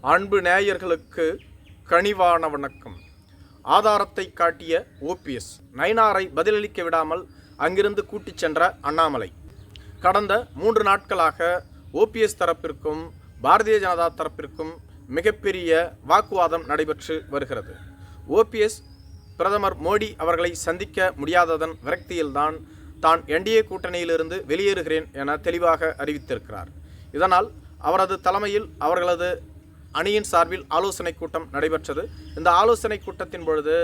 அன்பு நேயர்களுக்கு கனிவான வணக்கம். ஆதாரத்தை காட்டிய ஓபிஎஸ் நயனாரை பதிலளிக்க விடாமல் அங்கிருந்து கூட்டிச் சென்ற அண்ணாமலை. கடந்த மூன்று நாட்களாக ஓபிஎஸ் தரப்பிற்கும் பாரதிய ஜனதா தரப்பிற்கும் மிகப்பெரிய வாக்குவாதம் நடைபெற்று வருகிறது. ஓபிஎஸ் பிரதமர் மோடி அவர்களை சந்திக்க முடியாததன் விரக்தியில்தான் தான் என்டிஏ கூட்டணியிலிருந்து வெளியேறுகிறேன் என தெளிவாக அறிவித்திருக்கிறார். இதனால் அவரது தலைமையில் அவர்களது அணியின் சார்பில் ஆலோசனை கூட்டம் நடைபெற்றது. இந்த ஆலோசனை கூட்டத்தின் பொழுது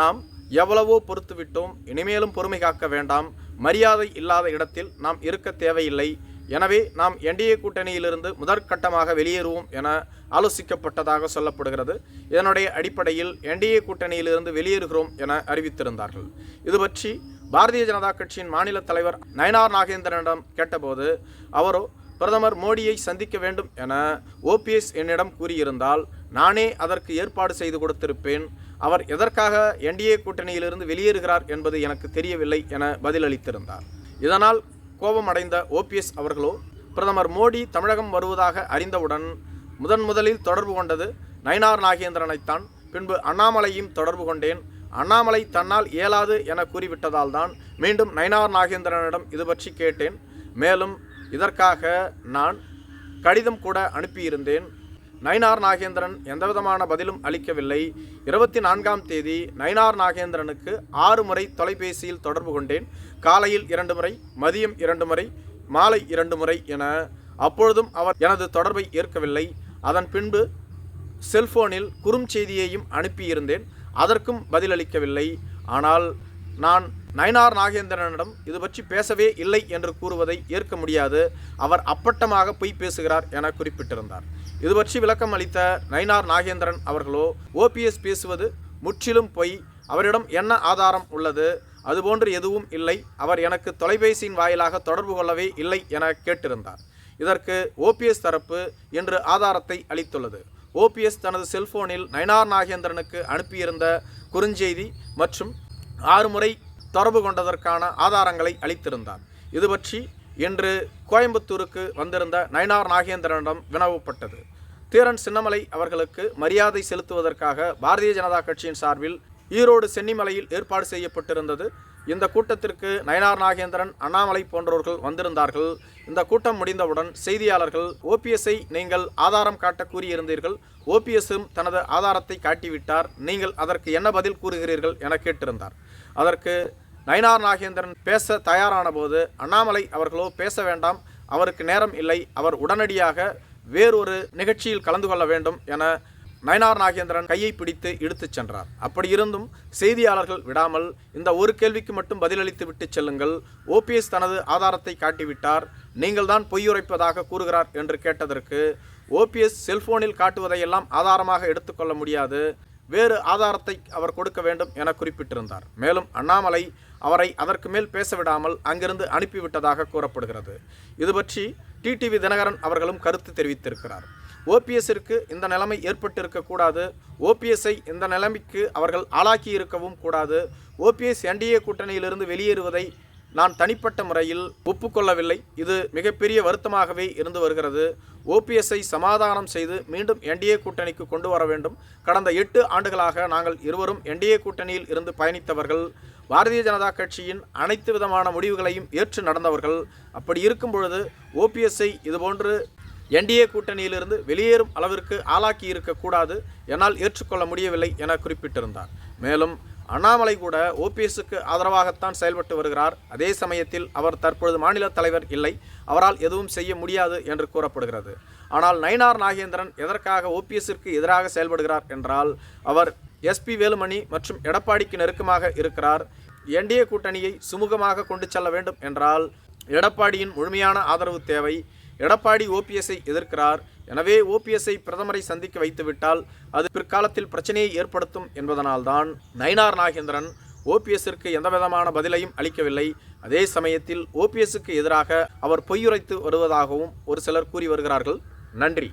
நாம் எவ்வளவோ பொறுத்துவிட்டோம். இனிமேலும் பொறுமை காக்க வேண்டாம். மரியாதை இல்லாத இடத்தில் நாம் இருக்க தேவையில்லை. எனவே நாம் என்டிஏ கூட்டணியிலிருந்து முதற்கட்டமாக வெளியேறுவோம் என ஆலோசிக்கப்பட்டதாக சொல்லப்படுகிறது. இதனுடைய அடிப்படையில் என்டிஏ கூட்டணியிலிருந்து வெளியேறுகிறோம் என அறிவித்திருந்தார்கள். இது பற்றி பாரதிய ஜனதா கட்சியின் மாநில தலைவர் நயனார் நாகேந்திரனிடம் கேட்டபோது அவரோ பிரதமர் மோடியை சந்திக்க வேண்டும் என ஓபிஎஸ் என்னிடம் கூறியிருந்தால் நானே அதற்கு ஏற்பாடு செய்து கொடுத்திருப்பேன். அவர் எதற்காக என்டிஏ கூட்டணியிலிருந்து வெளியேறுகிறார் என்பது எனக்கு தெரியவில்லை என பதிலளித்திருந்தார். இதனால் கோபமடைந்த ஓபிஎஸ் அவர்களோ பிரதமர் மோடி தமிழகம் வருவதாக அறிந்தவுடன் முதன் முதலில் தொடர்பு கொண்டது நயினார் நாகேந்திரனைத்தான் பின்பு அண்ணாமலையும் தொடர்பு கொண்டேன். அண்ணாமலை தன்னால் இயலாது என கூறிவிட்டதால் தான் மீண்டும் நயினார் நாகேந்திரனிடம் இது பற்றி கேட்டேன். மேலும் இதற்காக நான் கடிதம் கூட அனுப்பியிருந்தேன். நயினார் நாகேந்திரன் எந்தவிதமான பதிலும் அளிக்கவில்லை. இருபத்தி நான்காம் தேதி நயினார் நாகேந்திரனுக்கு ஆறு முறை தொலைபேசியில் தொடர்பு கொண்டேன். காலையில் இரண்டு முறை மதியம் இரண்டு முறை மாலை இரண்டு முறை என அப்பொழுதும் அவர் எனது தொடர்பை ஏற்கவில்லை. அதன் பின்பு செல்போனில் குறுஞ்செய்தியையும் அனுப்பியிருந்தேன். அதற்கும் பதிலளிக்கவில்லை. ஆனால் நான் நயனார் நாகேந்திரனிடம் இது பற்றி பேசவே இல்லை என்று கூறுவதை ஏற்க முடியாது. அவர் அப்பட்டமாக பொய் பேசுகிறார் என குறிப்பிட்டிருந்தார். இது பற்றி விளக்கம் அளித்த நயினார் நாகேந்திரன் அவர்களோ ஓபிஎஸ் பேசுவது முற்றிலும் பொய். அவரிடம் என்ன ஆதாரம் உள்ளது? அதுபோன்று எதுவும் இல்லை. அவர் எனக்கு தொலைபேசியின் வாயிலாக தொடர்பு கொள்ளவே இல்லை என கேட்டிருந்தார். இதற்கு ஓபிஎஸ் தரப்பு என்று ஆதாரத்தை அளித்துள்ளது. ஓபிஎஸ் தனது செல்போனில் நயனார் நாகேந்திரனுக்கு அனுப்பியிருந்த குறுஞ்செய்தி மற்றும் ஆறு முறை தொடர்பு கொண்டதற்கான ஆதாரங்களை அளித்திருந்தார். இது பற்றி இன்று கோயம்புத்தூருக்கு வந்திருந்த நயனார் நாகேந்திரனிடம் வினவப்பட்டது. தீரன் சின்னமலை அவர்களுக்கு மரியாதை செலுத்துவதற்காக பாரதிய ஜனதா கட்சியின் சார்பில் ஈரோடு சென்னிமலையில் ஏற்பாடு செய்யப்பட்டிருந்தது. இந்த கூட்டத்திற்கு நயனார் நாகேந்திரன் அண்ணாமலை போன்றவர்கள் வந்திருந்தார்கள். இந்த கூட்டம் முடிந்தவுடன் செய்தியாளர்கள் ஓபிஎஸ்ஐ நீங்கள் ஆதாரம் காட்ட கூறியிருந்தீர்கள். ஓபிஎஸ்ஸும் தனது ஆதாரத்தை காட்டிவிட்டார். நீங்கள் அதற்கு என்ன பதில் கூறுகிறீர்கள்? என கேட்டிருந்தார். அதற்கு நயனார் நாகேந்திரன் பேச தயாரான போது அண்ணாமலை அவர்களோ பேச வேண்டாம் அவருக்கு நேரம் இல்லை அவர் உடனடியாக வேறொரு நிகழ்ச்சியில் கலந்து கொள்ள வேண்டும் என நயனார் நாகேந்திரன் கையை பிடித்து இழுத்துச் சென்றார். அப்படி இருந்தும் செய்தியாளர்கள் விடாமல் இந்த ஒரு கேள்விக்கு மட்டும் பதிலளித்து விட்டு செல்லுங்கள். ஓபிஎஸ் தனது ஆதாரத்தை காட்டிவிட்டார். நீங்கள் தான் பொய்யுரைப்பதாக கூறுகிறார் என்று கேட்டதற்கு ஓபிஎஸ் செல்போனில் காட்டுவதையெல்லாம் ஆதாரமாக எடுத்துக்கொள்ள முடியாது. வேறு ஆதாரத்தை அவர் கொடுக்க வேண்டும் என குறிப்பிட்டிருந்தார். மேலும் அண்ணாமலை அவரை அதற்கு மேல் பேசவிடாமல் அங்கிருந்து அனுப்பிவிட்டதாக கூறப்படுகிறது. இது பற்றி டிடிவி தினகரன் அவர்களும் கருத்து தெரிவித்திருக்கிறார். ஓபிஎஸ்ஸிற்கு இந்த நிலைமை ஏற்பட்டிருக்கக்கூடாது ஓபிஎஸ்ஐ இந்த நிலைமைக்கு அவர்கள் ஆளாக்கி இருக்கவும் கூடாது. ஓபிஎஸ் என்டிஏ கூட்டணியிலிருந்து வெளியேறுவதை நான் தனிப்பட்ட முறையில் ஒப்புக்கொள்ளவில்லை. இது மிகப்பெரிய வருத்தமாகவே இருந்து வருகிறது. ஓபிஎஸ்ஐ சமாதானம் செய்து மீண்டும் என்டிஏ கூட்டணிக்கு கொண்டு வர வேண்டும். கடந்த எட்டு ஆண்டுகளாக நாங்கள் இருவரும் என்டிஏ கூட்டணியில் இருந்து பயணித்தவர்கள். பாரதிய ஜனதா கட்சியின் அனைத்து விதமான முடிவுகளையும் ஏற்று நடந்தவர்கள். அப்படி இருக்கும் பொழுது ஓபிஎஸ்ஐ இதுபோன்று என்டிஏ கூட்டணியிலிருந்து வெளியேறும் அளவிற்கு ஆளாக்கி இருக்கக்கூடாது என்னால் ஏற்றுக்கொள்ள முடியவில்லை என குறிப்பிட்டிருந்தார். மேலும் அண்ணாமலை கூட ஓபிஎஸ்க்கு ஆதரவாகத்தான் செயல்பட்டு வருகிறார். அதே சமயத்தில் அவர் தற்பொழுது மாநில தலைவர் இல்லை. அவரால் எதுவும் செய்ய முடியாது என்று கூறப்படுகிறது. ஆனால் நயினார் நாகேந்திரன் எதற்காக ஓபிஎஸ்ஸிற்கு எதிராக செயல்படுகிறார் என்றால் அவர் எஸ்பி வேலுமணி மற்றும் எடப்பாடிக்கு நெருக்கமாக இருக்கிறார். என்டிஏ கூட்டணியை சுமூகமாக கொண்டு செல்ல வேண்டும் என்றால் எடப்பாடியின் முழுமையான ஆதரவு தேவை. எடப்பாடி ஓபிஎஸ்ஐ எதிர்க்கிறார். எனவே ஓபிஎஸ்ஐ பிரதமரை சந்திக்க வைத்துவிட்டால் அது பிற்காலத்தில் பிரச்சனையை ஏற்படுத்தும் என்பதனால்தான் நயினார் நாகேந்திரன் ஓபிஎஸ்ஸிற்கு எந்தவிதமான பதிலையும் அளிக்கவில்லை. அதே சமயத்தில் ஓபிஎஸ்ஸுக்கு எதிராக அவர் பொய்யுரைத்து வருவதாகவும் ஒரு சிலர் கூறி வருகிறார்கள். நன்றி.